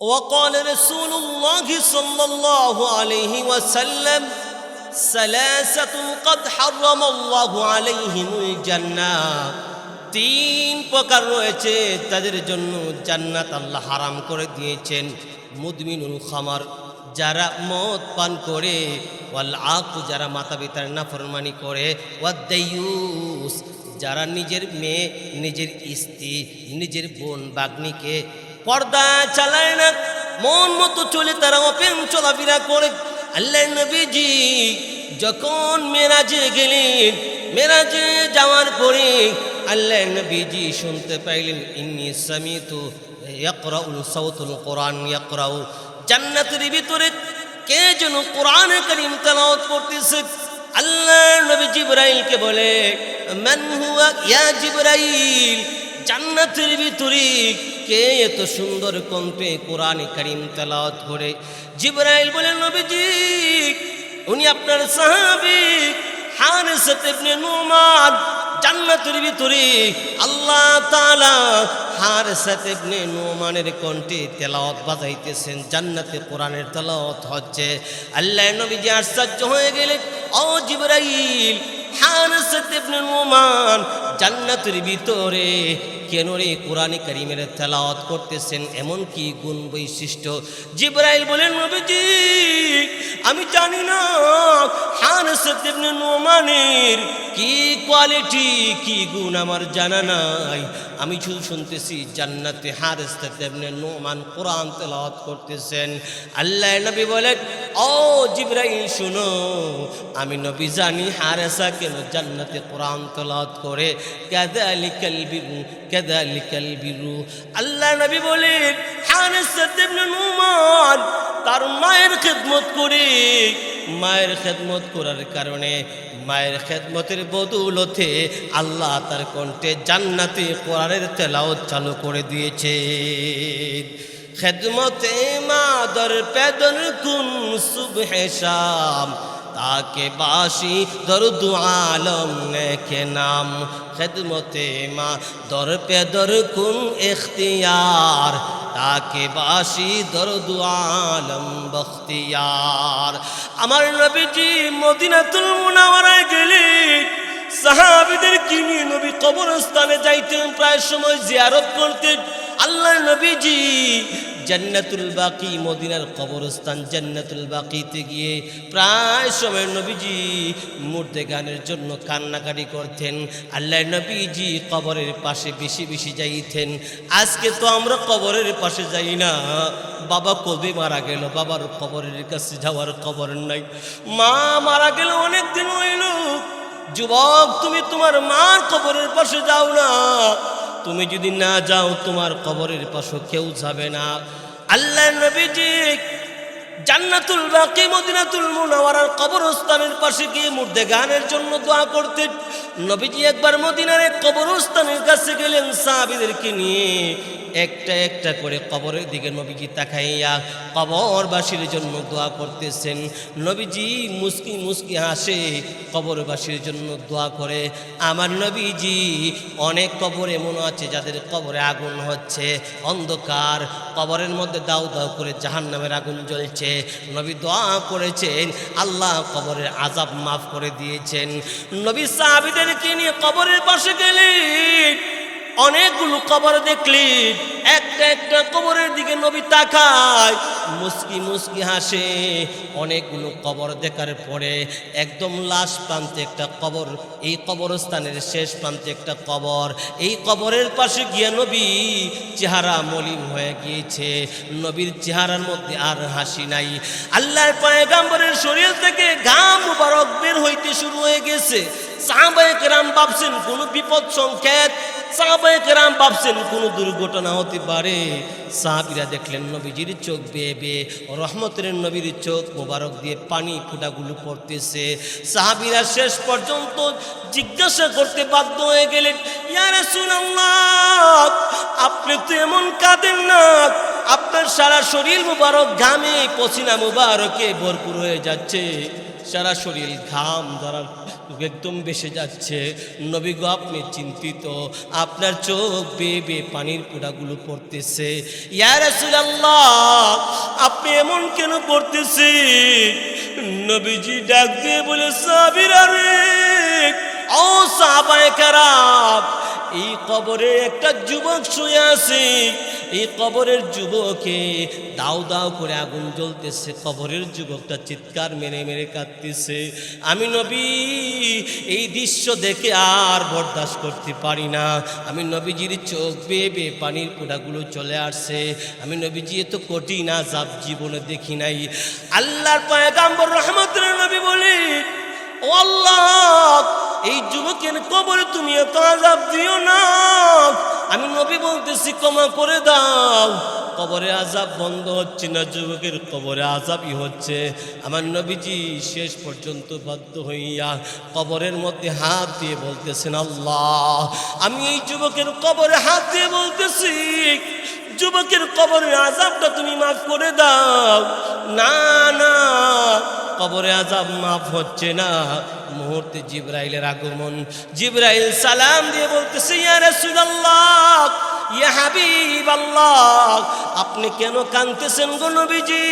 وقال رسول الله صلى الله عليه وسلم ثلاثة قد حرم الله عليهم الجنة তিন প্রকার রয়েছে তাদের জন্য জান্নাত আল্লাহ হারাম করে দিয়েছেন মুদমিনুল খামার যারা মদ পান করে ওয়াল আকু যারা মাতা পিতার নাফরমানি করে ওয়াদ্দাইয়ুস যারা নিজের মেয়ে নিজের স্ত্রী নিজের বোন বাগ্নিকে পর্দা চালায় না, মন মতো চলে তারা অপেন চলাফেরা করে। আল্লাহ নবীজি যখন মেরাজে গেলেন, মেরাজে যাওয়ার পরে আল্লাহ নবীজি শুনতে পাইলেন, ইন্নি সামিতু সাউতুল কোরআন, ইয়াকরাউ। জান্নাতের ভিতরে কে যেন কোরআন করিম তেলাওয়াত করতেছে। আল্লাহ নবী জিব্রাইলকে বলে, মান হুয়া ইয়া জিব্রাইল? জান্নাতের ভিতরে কে এত সুন্দর কণ্ঠে কোরআন করিম তেলাওয়াত করে? জিব্রাইল বলে নবীজি, উনি আপনার সাহাবি হারিসাত ইবনে নুমান, জান্নাতের ভিতরে আল্লাহ তাআলা হারিসাত ইবনে নুমানের কণ্ঠে তেলাওয়াত বাজাইতেছেন, জান্নাতে কোরআনের তেলাওয়াত হচ্ছে। আল্লাহ নবীজি আশ্চর্য হয়ে গেলেন, ও জিবরাইল হারিসাত ইবনে নুমান জান্নাতের ভিতরে কেন রে কোরআনে করিমের তেলাওয়াত করতেছেন? এমন কি গুণ বৈশিষ্ট্য? জিব্রাইল বলেন, নবীজি, আমি জানি না হানসত ইবনে নোমানের কি কোয়ালিটি, কি গুণ আমার জানা নাই। আমি শুধু শুনতেছি জান্নাতে হারেসত ইবনে নোমান কোরআন তেলাওয়াত করতেছেন। আল্লাহ নবী বলেন ও জিব্রাইল, শুনো। আমি নবী জানি হারেসা কেন জান্নাতে কোরআন তেলাওয়াত করে। কাদালিকাল বিরু কাদালিকাল বিরু। আল্লাহ নবী বলেন হারেসত ইবনে নোমান তার মায়ের খেদমত করে। মায়ের খেদমত করার কারণে, মায়ের খেদমতের বদৌলতে আল্লাহ তার কণ্ঠে জান্নাতে কোরআনের তেলাওত চালু করে দিয়েছে খেদমতে মাদর পেদর কুন সুবহে শাম, তাকে বাসি দরুদ আলম নেকে নাম। খেদমতে মা দর পেদর কুন এখতিয়ার তাকে বাসি দরদু আলম বখতিয়ার। আমার নবীজি মদিনাতুল মুনাওয়ারায় গেলেন সাহাবিদের কিনে নবী কবরস্থানে যাইতেন, প্রায় সময় জিয়ারত করতেন। আল্লাহ নবীজি জান্নাতুল বাকি, মদিনার কবরস্থান জান্নাতুল বাকিতে গিয়ে প্রায় সময় নবীজি মুর্দে গানের জন্য কান্নাকাটি করতেন। আল্লাহ নবীজি কবরের পাশে বেশি বেশি যাইতেন। আজকে তো আমরা কবরের পাশে যাই না। বাবা কবে মারা গেল? বাবার কবরের কাছে যাওয়ার খবর নাই। মা মারা গেল, অনেক দিন হইল। যুবক, তুমি তোমার মার কবরের পাশে যাও না। তুমি যদি না যাও তোমার কবরের পাশে কেউ যাবে না। আল্লাহ নবীজি জান্নাতুল বাকি, মদিনাতুল মুনাওয়ারার কবরস্থানের পাশে গিয়ে মুর্দে গানের জন্য দোয়া করতে। নবীজি একবার মদিনার এক কবরস্থানের কাছে গেলেন সাহাবীদেরকে নিয়ে। একটা একটা করে কবরের দিকে নবীজি তাকাইয়া কবরবাসীর জন্য দোয়া করতেছেন। নবীজি মুস্কি মুস্কি হাসে, কবরবাসীর জন্য দোয়া করে। আমার নবীজি, অনেক কবর এমন আছে যাদের কবরে আগুন হচ্ছে, অন্ধকার। কবরের মধ্যে দাউ দাউ করে জাহান নামের আগুন জ্বলছে। নবী দোয়া করেছেন, আল্লাহ কবরের আজাব মাফ করে দিয়েছেন। নবী সাহাবিদেরকে নিয়ে কবরের পাশে গেলেন। অনেকগুলো কবর দেখলি। একটা একটা কবরের দিকে নবী তাকায়। মুসকি মুসকি হাসে। অনেকগুলো কবর দেখার পরে একদম লাশ প্রান্তে একটা কবর, এই কবরস্থানের শেষ প্রান্তে একটা কবর। এই কবরের পাশে গিয়ে নবী চেহারা মলিন হয়ে গিয়েছে। নবীর চেহারার মধ্যে আর হাসি নাই। আল্লাহর পয়গাম্বরের শরীর থেকে ঘাম মুবারক বের হইতে শুরু হয়ে গেছে। সাহাবায়ে কেরাম ভাবছেন, কোনো বিপদ সংকেত। সাহাবায়ে কেরাম ভাবছেন, কোনো দুর্ঘটনা হতে পারে। সাহাবিরা দেখলেন, নবীজির চোখ বেয়ে বেয়ে, রহমতের নবীর চোখ মোবারক দিয়ে পানি ফুটাগুলো পড়তেছে। সাহাবিরা শেষ পর্যন্ত জিজ্ঞাসা করতে বাধ্য হয়ে গেলেন, ইয়া রাসূলুল্লাহ, আপনি তো এমন কাঁদেন না সারা শরীর মুবারক, ঘামে, পসিনা মুবারকে ভরপুর হয়ে যাচ্ছে। সারা শরীর ঘাম ধরার একদম বেসে যাচ্ছে। নবী গো, আপনি চিন্তিত। আপনার চোখ বেয়ে বেয়ে পানির পোড়াগুলো পড়তেছে। আপনি এমন কেন করতেছে নবীজি ডাক দিয়ে বলে, সাবিরা রে ও সাহাবায়ে কেরাম, এই কবরে একটা যুবক শুয়ে আছে। এই কবরের যুবকে দাও দাও করে আগুন জ্বলতেছে। কবরের যুবকটা চিৎকার মেরে মেরে কাঁদতেছে। আমি নবী, এই দৃশ্য দেখে আর বরদাস্ত করতে পারি না। আমি নবীজির চোখ বেয়ে বেয়ে পানির পোড়াগুলো চলে আসছে। আমি নবীজি এত কঠিন আজাব জীবনে দেখি নাই। আল্লাহর পয়গাম্বর রহমতুল্লাহ নবী বলি ও আল্লাহ এই যুবকের কবরে তুমি এত আজাব দিও না। আমি নবী বলতেছি, ক্ষমা করে দাও। কবরে আজাব বন্ধ হচ্ছে না, যুবকের কবরে আজাবই হচ্ছে। আমার নবীজি শেষ পর্যন্ত বাধ্য হইয়া কবরের মধ্যে হাত দিয়ে বলতেছেন, আল্লাহ, আমি এই যুবকের কবরে হাত দিয়ে বলতেছি, যুবকের কবরের আজাবটা তুমি মাফ করে দাও। না না কবরে আজাব মাফ হচ্ছে না। মুহূর্তে জিব্রাইলের আগমন। জিব্রাইল সালাম দিয়ে বলতেছে, ইয়া রাসূলুল্লাহ, ইয়া হাবিবাল্লাহ, আপনি কেন কাঁদতেছেন গো নবীজি?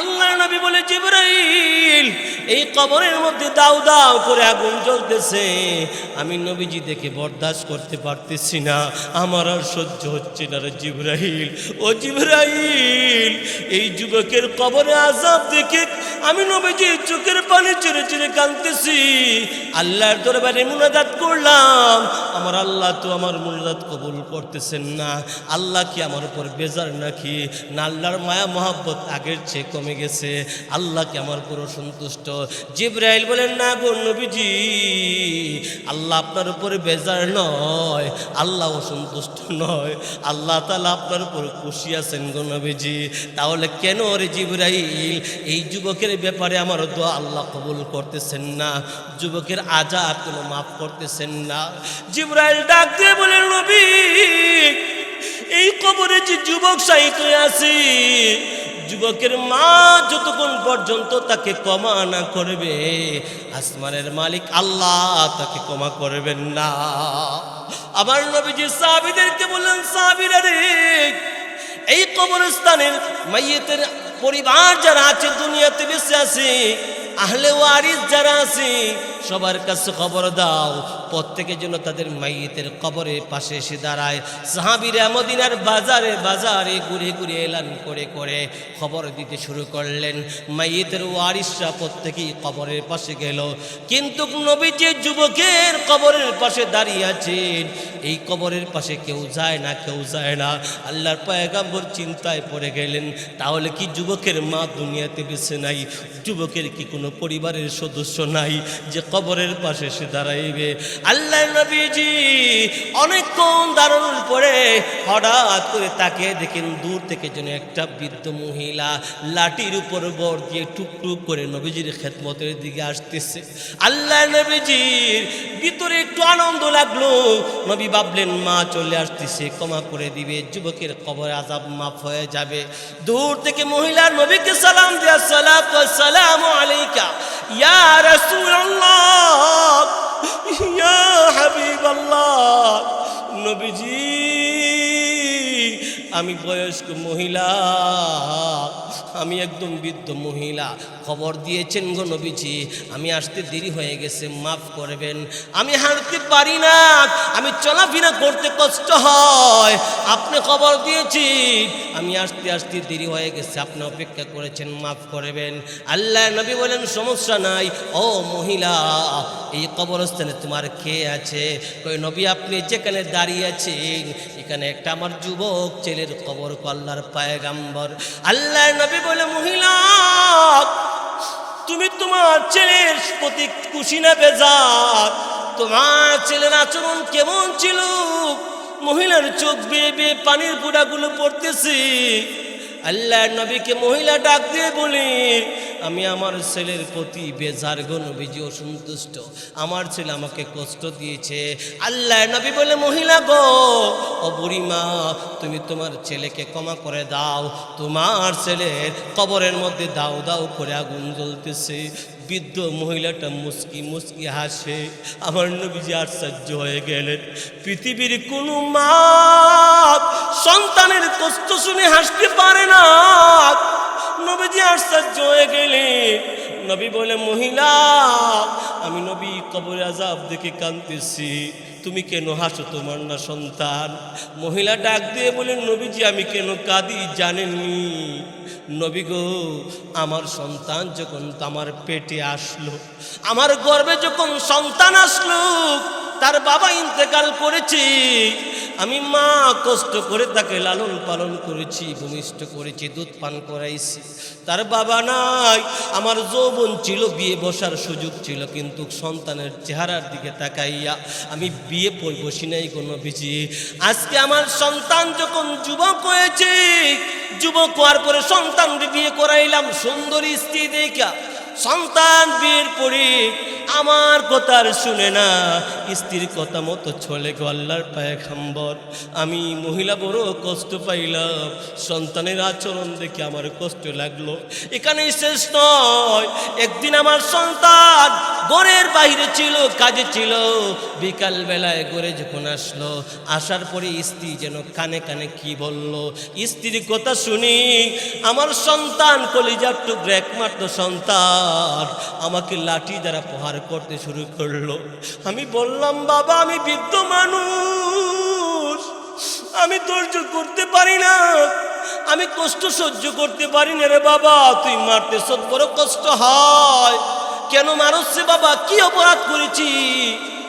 আল্লাহ নবী বলে, জিব্রাইল, এই কবরের মধ্যে দাও দাও করে আগুন জ্বলতেছে। আমি নবীজি দেখে বরদাস্ত করতে পারতেছি না। আমার আর সহ্য হচ্ছে না রে জিব্রাইল। ও জিব্রাইল, এই যুবকের কবরে আজাব দেখে আমি নবীজি চোখের পানি চিরে চিরে কাঁদতেছি। আল্লাহর দরবারে মুনাজাত করলাম। আমার আল্লাহ তো আমার মুনাজাত কবুল করতেছেন না। আল্লাহ কি আমার উপর বেজার নাকি? না আল্লাহর মায়া, মহাব্বত আগের চেয়ে কমে গেছে। আল্লাহ কি আমার পুরো সন্তুষ্ট জিব্রাইল বলেন, না গো নবীজি, আল্লাহ আপনার উপরে বেজার নয়, আল্লাহ অসন্তুষ্ট নয়। আল্লাহ তালা আপনার উপর খুশি আছেন গো নবীজি। তাহলে কেন রে জিব্রাইল? এই যুবকের ব্যাপারে আমার দোয়া আল্লাহ কবুল করতেছেন না। যুবকের আজাব কোনো মাফ করতেছেন না। জিব্রাইল ডাক দিয়ে বলেন নবী, এই কবরে যে যুবক সাহিত আছে, যুবকের মা যতক্ষণ পর্যন্ত তাকে ক্ষমা না করবে, আসমানের মালিক আল্লাহ তাকে ক্ষমা করবেন না। আমার নবীজি সাহাবিদেরকে বললেন, সাহাবিরা রে, এই কবরস্থানের মাইয়েতের পরিবার যারা আছে, দুনিয়াতে বেঁচে আছে, আহলে ওয়ারিস যারা আছে সবার কাছে খবর দাও। প্রত্যেকের জন্য তাদের মাইয়েতের কবরের পাশে এসে দাঁড়ায়। সাহাবিরা মদিনার বাজারে বাজারে ঘুরে ঘুরে এলান করে করে খবর দিতে শুরু করলেন। মাইয়েতের ওয়ারিসরা প্রত্যেকেই কবরের পাশে গেল। কিন্তু নবী যে যুবকের কবরের পাশে দাঁড়িয়ে আছেন, এই কবরের পাশে কেউ যায় না, কেউ যায় না। আল্লাহর পয়গাম্বর চিন্তায় পড়ে গেলেন, তাহলে কি যুবকের মা দুনিয়াতে বেছে নাই? যুবকের কি কোনো পরিবারের সদস্য নাই? যে কবরের পাশে সে দাঁড়াইবে। আল্লাহ নবীজি অনেকক্ষণ দাঁড়ানোর পরে হঠাৎ করে তাকে দেখেন দূর থেকে যেন একটা বৃদ্ধ মহিলা লাঠির উপর বর দিয়ে টুকটুক করে নবীজির খেদমতের দিকে আসতেছে। আল্লাহ নবীজির ভিতরে একটু আনন্দ লাগল। নবী ভাবলেন, মা চলে আসতেছে, ক্ষমা করে দিবে, যুবকের কবর আজাব মাফ হয়ে যাবে। দূর থেকে মহিলা নবীকে সালাম দেয়া সালাম আলাইকা, ইয়া রাসূলুল্লাহ আমি বয়স্ক মহিলা, আমি একদম বৃদ্ধ মহিলা। খবর দিয়েছেন গো নবীজি, আমি আসতে দেরি হয়ে গেছে, মাফ করবেন। আমি হাঁটতে পারি না, আমি চলাফেরা করতে কষ্ট হয়। আপনি খবর দিয়েছি, আমি আসতে আসতে দেরি হয়ে গেছে, আপনি অপেক্ষা করেছেন, মাফ করবেন। আল্লাহ নবী বলেন, সমস্যা নাই, ও মহিলা এই কবরস্থানে তোমার কে আছে? কই নবী, আপনি যেখানে দাঁড়িয়ে আছেন, এখানে একটা আমার যুবক ছেলের কবর কল্লার পায়গাম্বর। আল্লাহ নবী বলে, মহিলা, তুমি তোমার ছেলের প্রতি খুশি না বেজার? তোমার ছেলের আচরণ কেমন ছিল? মহিলার চোখ বেয়ে বেয়ে পানির পুরাগুলো পড়তেছি। আল্লাহ নবীকে মহিলা ডাক দিয়ে বলি আমি আমার ছেলের প্রতি বেজার গো নবীজি অসন্তুষ্ট। আমার ছেলে আমাকে কষ্ট দিয়েছে। আল্লাহ নবী বলে, মহিলা গো, ও বুড়িমা, তুমি তোমার ছেলেকে ক্ষমা করে দাও। তোমার ছেলের কবরের মধ্যে দাও দাও করে আগুন জ্বলতেছে। বৃদ্ধ মহিলাটা মুস্কি মুস্কি হাসে। আমার নবীজি আশ্চর্য হয়ে গেলেন। পৃথিবীর কোনো মা সন্তানের কষ্ট শুনে হাসতে পারে না। নবীজি আশ্চর্য হয়ে গেলেন নবী বলে, মহিলা, আমি নবী কবর আজাব দেখে কাঁদতেছি। তুমি কেন হাসো তোমার না সন্তান? মহিলা ডাক দিয়ে বলেন নবীজি, আমি কেন কাঁদি জানেননি? নবী গো, আমার সন্তান যখন আমার পেটে আসলো, আমার গর্বে যখন সন্তান আসলো, তার বাবা ইন্তেকাল করেছে। আমি মা কষ্ট করে তাকে লালন পালন করেছি, ভূমিষ্ঠ করেছি, দুধ পান করাইছি। তার বাবা নাই, আমার যৌবন ছিল, বিয়ে বসার সুযোগ ছিল, কিন্তু সন্তানের চেহারার দিকে তাকাইয়া আমি বিয়ে বসি নাই কোনো বিজি আজকে আমার সন্তান যখন যুবক হয়েছে, যুবক হওয়ার পরে সন্তানকে বিয়ে করাইলাম, সুন্দরী স্ত্রী দেখা সন্তান বিয়ের পরে আমার কথা আর শুনে না, স্ত্রীর কথা মতো চলে গল্লার পায়ে খাম্বর আমি মহিলা বড় কষ্ট পাইলাম, সন্তানের আচরণ দেখে আমার কষ্ট লাগল। এখানে শেষ নয়, একদিন আমার সন্তান গড়ের বাইরে ছিল, কাজে ছিল। বিকাল বেলায় গড়ে যখন আসলো, আসার পরে স্ত্রী যেন কানে কানে কি বলল, স্ত্রীর কথা শুনি, আমার সন্তান কলিজার টুকরা একমাত্র সন্তান। আমাকে লাঠি দ্বারা প্রহার করতে শুরু করল। আমি বললাম, বাবা, আমি বৃদ্ধ মানুষ। আমি ধৈর্য করতে পারি না। আমি কষ্ট সহ্য করতে পারি না রে বাবা। তুই মারতে সত বড় কষ্ট হয়। কেন মারছে বাবা? কি অপরাধ করেছি?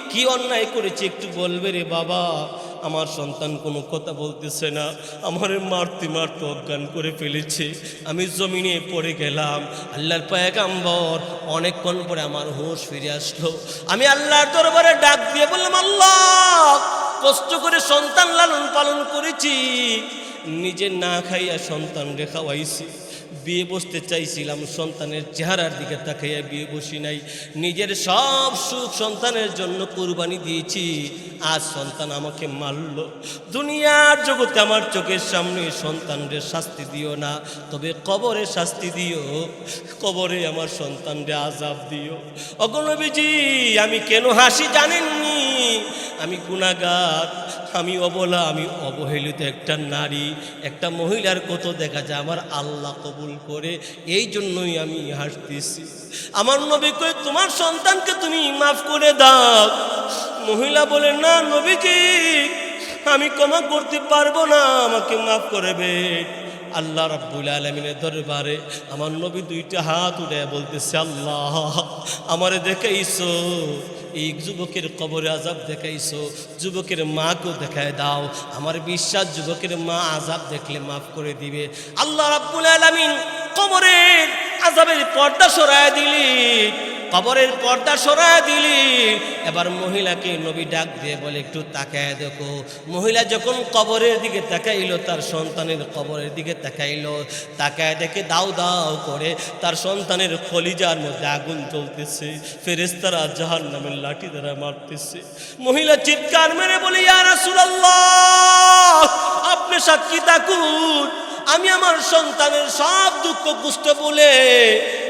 কি অন্যায় করেছি একটু বলবে রে বাবা? আমার সন্তান কোনো কথা বলতেছে না, আমারে মারতে মারতে অজ্ঞান করে ফেলেছে। আমি জমিনে পড়ে গেলাম, আল্লাহর পায়গাম্বর অনেকক্ষণ পরে আমার হোশ ফিরে আসলো। আমি আল্লাহর দরবারে ডাক দিয়ে বললাম, আল্লাহ, কষ্ট করে সন্তান লালন পালন করেছি, নিজে না খাইয়া সন্তান রে খাওয়াইছি। বিয়ে বসতে চাইছিলাম, সন্তানের চেহারার দিকে তাকাইয়া বিয়ে বসি নাই। নিজের সব সুখ সন্তানের জন্য কোরবানি দিয়েছি, আজ সন্তান আমাকে মারল। দুনিয়ার জগতে আমার চোখের সামনে সন্তানদের শাস্তি দিও না, তবে কবরে শাস্তি দিও। কবরে আমার সন্তানদের আজাব দিও। অগণবীজি আমি কেন হাসি জানেননি? আমি গুণাগার আমি অবলা, আমি অবহেলিত একটা নারী, একটা মহিলার কত দেখা যায়, আমার আল্লাহ কবুল করে, এই জন্যই আমি হাসতেছি। আমার নবী কই তোমার সন্তানকে তুমি মাফ করে দাও। মহিলা বলে, না নবীজি আমি ক্ষমা করতে পারব না, আমাকে মাফ করবে। আল্লাহ রাব্বুল আলমিনের দরবারে আমার নবী দুইটা হাত উঠে বলতেছে, আল্লাহ, আমারে দেখাইছো। এই যুবকের কবরে আজাব দেখাইছো, যুবকের মাকেও দেখায় দাও। আমার বিশ্বাস, যুবকের মা আজাব দেখলে মাফ করে দিবে। আল্লাহ রাব্বুল আলামিন কবরের আজাবের পর্দা সরায় দিলি, কবরের পর্দা সরায় দিলি। এবার মহিলাকে নবী ডাক দিয়ে বলে, একটু তাকায় দেখো। মহিলা যখন কবরের দিকে তাকাইলো, তার সন্তানের কবরের দিকে তাকাইলো। তাকায় দেখে দাও দাও করে তার সন্তানের খলিজার মধ্যে আগুন চলতেছে ফেরেস্তারা জাহান নামের লাঠি দ্বারা মারতেছে। মহিলা চিৎকার মেরে বলে, ইয়া রাসূলুল্লাহ, আপনি সাক্ষী থাকুন। আমি আমার সন্তানের সব দুঃখ কুষ্ট বলে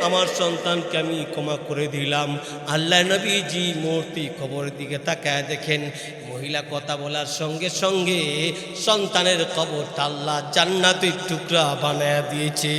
আমার সন্তানকে আমি ক্ষমা করে দিলাম। আল্লাহ নবীজি মূর্তি কবরের দিকে তাকায় দেখেন, মহিলা কথা বলার সঙ্গে সঙ্গে সন্তানের কবরটা আল্লাহ জান্নাতের টুকরা বানায় দিয়েছে।